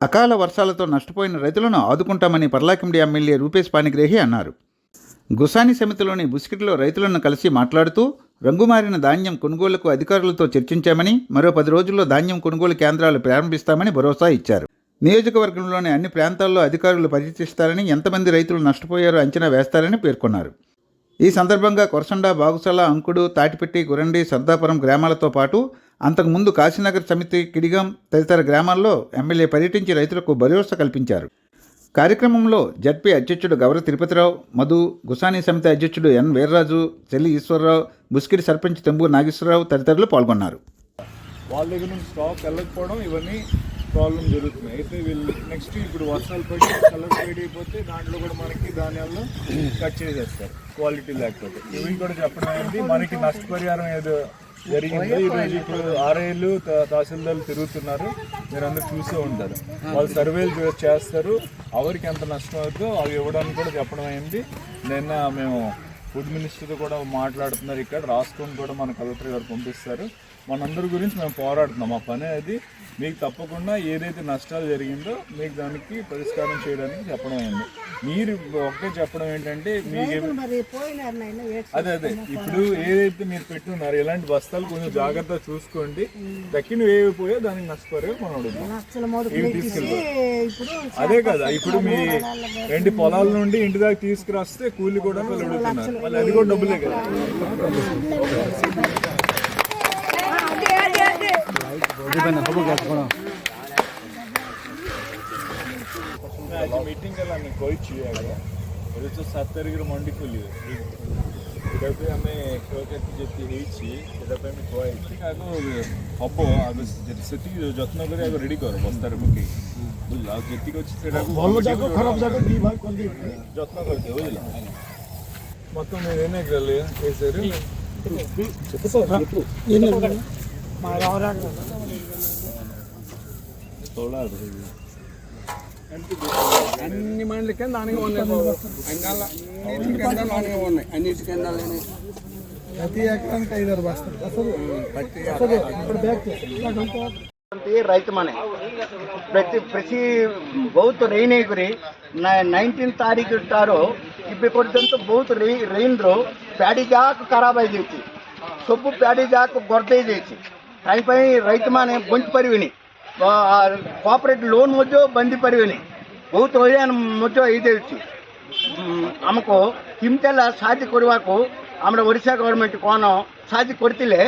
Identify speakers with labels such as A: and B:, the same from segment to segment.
A: అకాల వర్షాలతో నష్టపోయిన రైతులను ఆదుకుంటామని పర్లాకిండి ఎమ్మెల్యే రూపేష్ పానిగ్రేహి అన్నారు. గుసాని సమితిలోని బుస్కిట్లో రైతులను కలిసి మాట్లాడుతూ రంగుమారిన ధాన్యం కొనుగోలుకు అధికారులతో చర్చించామని మరో పది రోజుల్లో ధాన్యం కొనుగోలు కేంద్రాలు ప్రారంభిస్తామని భరోసా ఇచ్చారు. నియోజకవర్గంలోని అన్ని ప్రాంతాల్లో అధికారులు పర్యటిస్తారని ఎంతమంది రైతులు నష్టపోయారో అంచనా వేస్తారని పేర్కొన్నారు. ఈ సందర్భంగా కొరసండ బాగుసల అంకుడు తాటిపెట్టి గురండి సర్దాపురం గ్రామాలతో పాటు అంతకుముందు కాశీనగర్ సమితి కిడిగం తదితర గ్రామాల్లో ఎమ్మెల్యే పర్యటించి రైతులకు భరోసా కల్పించారు. కార్యక్రమంలో జడ్పీ అధ్యక్షుడు గౌర తిరుపతిరావు మధు గుసాని సమితి అధ్యక్షుడు ఎన్ వీర్రాజు చెల్లి ఈశ్వరరావు బుస్కిడి సర్పంచ్ తెంబు నాగేశ్వరరావు తదితరులు పాల్గొన్నారు.
B: వాళ్ళ దగ్గర నుంచి స్టాక్ వెళ్ళకపోవడం ఇవన్నీ ప్రాబ్లం జరుగుతున్నాయి. అయితే వీళ్ళు నెక్స్ట్ ఇప్పుడు వర్షాలు పడి కలర్ ఫేడ్ అయిపోతే దాంట్లో కూడా మనకి ధాన్యాలను కట్ చేసేస్తారు. క్వాలిటీ లేకపోతే. ఇవి కూడా చెప్పడం అనేది మనకి నష్టపరిహారం ఏదో జరిగిందో. ఈరోజు ఇప్పుడు ఆర్ఐలు తహసీల్దార్లు తిరుగుతున్నారు. మీరు అందరూ చూసే ఉంటారు. వాళ్ళు సర్వేలు చేస్తారు. ఎవరికి ఎంత నష్టం అవుతుందో అవి ఇవ్వడానికి కూడా చెప్పడం అయింది. నిన్న మేము ఫుడ్ మినిస్టర్ కూడా మాట్లాడుతున్నారు ఇక్కడ. రాసుకొని కూడా మన కలెక్టర్ గారు పంపిస్తారు. మనందరి గురించి మేము పోరాడుతున్నాం. ఆ పని అది. మీకు తప్పకుండా ఏదైతే నష్టాలు జరిగిందో మీకు దానికి పరిష్కారం చేయడానికి చెప్పడం అయింది మీరు ఒకటే చెప్పడం ఏంటంటే మీకు. అదే అదే. ఇప్పుడు ఏదైతే మీరు పెట్టున్నారు ఇలాంటి బస్తాలు కొంచెం జాగ్రత్తగా చూసుకోండి. దక్కిన ఏవి పోయో దానికి నష్టపరిహారం మనం అడుగుతాం. ఇవి అదే కదా. ఇప్పుడు మీ రెండు పొలాల నుండి ఇంటి దాకా తీసుకురాస్తే కూలి కూడా వాళ్ళు అడుగుతున్నారు అది కూడా డబ్బులే కదా ମିଟିଂ ହେଲା ଆମେ କହିଛୁ ଆଜ୍ଞା ଏବେ ତ ସାତ ତାରିଖରେ ମଣ୍ଡି ଖୋଲିବେ ସେଇଟା ପାଇଁ ଆମେ କ୍ଷୟକ୍ଷତି ଯେତିକି ହେଇଛି ସେଇଟା ପାଇଁ ଆମେ କୁହାହେଇଛି ଆଗ ହବ ଆଗ ସେତିକି ଯତ୍ନ କରି ଆଗ ରେଡ଼ି କର ବସ୍ତାରେ ପକେଇକି ବୁଝିଲ ଆଉ ଯେତିକି ଅଛି ସେଇଟା ଭଲ ଯାକ ଖରାପ ଯାକ ଯତ୍ନ କରିଦିଅ ବୁଝିଲ మొత్తం మీరు ఎన్ని ఎకరాలు వేసారు
C: అన్ని మండలకే దానికి ఉన్నాయి. అన్నిటికెండాలు ఉన్నాయి. అన్నిటికెండాలు
D: ప్రతి ఎకరానికి ఐదారు బస్తాలు.
E: రైతు మనే ప్రతి ప్రతి బౌత్ రైనేగురి నైన్టీన్ తారీఖు తారో ಇಬ್ಬಿಕೊಂಡಿದ್ದಂತೂ ಬಹುತ್ ರೇ ರೈನ್ರು ಪ್ಯಾಡಿ ಜಾಕ್ ಖರಾಬ್ ಆಗೈತಿ ಸೊಪ್ಪು ಪ್ಯಾಡಿ ಜಾಕ್ ಗೊರ್ದೈದೈತಿ ತಾಯಿ ಪೈ ರೈತ ಮಾನೆ ಬಂದ್ ಪರಿವಿನಿ ಕೋಪರೇಟ್ ಲೋನ್ ಮುಜ್ಜೋ ಬಂದಿ ಪರಿವಿನಿ ಬಹುತ್ ಒಳ್ಳೆಯ ಮುಜ್ಜೋ ಐದೈತಿ ನಮಕು ಇಂತೆಲ್ಲ ಸಾಧ್ಯ ಕೊಡುವಾಕು ಆಮೇಲೆ ಒರಿಸ್ಸಾ ಗೌರ್ಮೆಂಟ್ ಕೋನೋ ಸಾಧ್ಯ ಕೊಡ್ತಿಲ್ಲೇ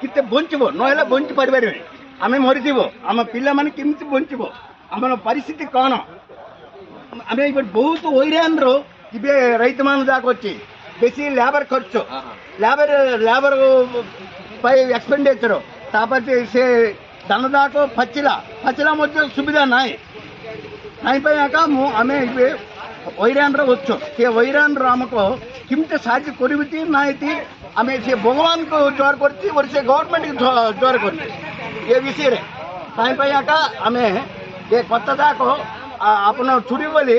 E: ಕಿತ್ತೆ ಬೊಂಚಿಬೋ ನಾವೆಲ್ಲ ಬೊಂಚಿ ಪಡಿಬಾರಿವಿ ಆಮೇಲೆ ಮರಿತೀವೋ ಆಮೇಲೆ ಪಿಲ್ಲಮನೆ ಕಿಂಚು ಬೊಂಚಿಬೋ ಆಮೇಲೆ ಪರಿಸ್ಥಿತಿ ಕಾಣೋ ಆಮೇಲೆ ಇವತ್ತು ಬಹುತು ಒಯ್ರೆ ಅಂದರು ఇవే రైతు మాను దాకా వచ్చి. బెసి లేబర్ ఖర్చు. లేబర్ లేబర్ పై ఎక్స్పెండిచరు. తాపత్రి దాకా పచ్చిల పచ్చిల మధ్య సువిధా నాయి. అయిపోయాక ఆమె ఇవి వైరాన్ర వచ్చు. ఈ వైరాన్ రామకు కిమ్ట సాధ్య కొరివితి నాయతి. ఆమె భగవాన్కు జోరు కొరిచి వరిసే గవర్నమెంట్కి జోరు కొరిచి ఏ విసిరే. అయిపోయాక ఆమె ఏ కొత్త దాకా అప్పుడు చుడివలి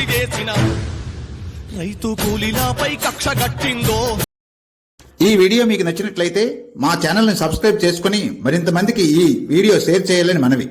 F: రాసుల సృష్టి చేసిన. రైతు కూలీలపై కక్ష కట్టిందో.
A: ఈ వీడియో మీకు నచ్చినట్లయితే మా ఛానల్ని సబ్స్క్రైబ్ చేసుకుని మరింత మందికి ఈ వీడియో షేర్ చేయాలని మనవి.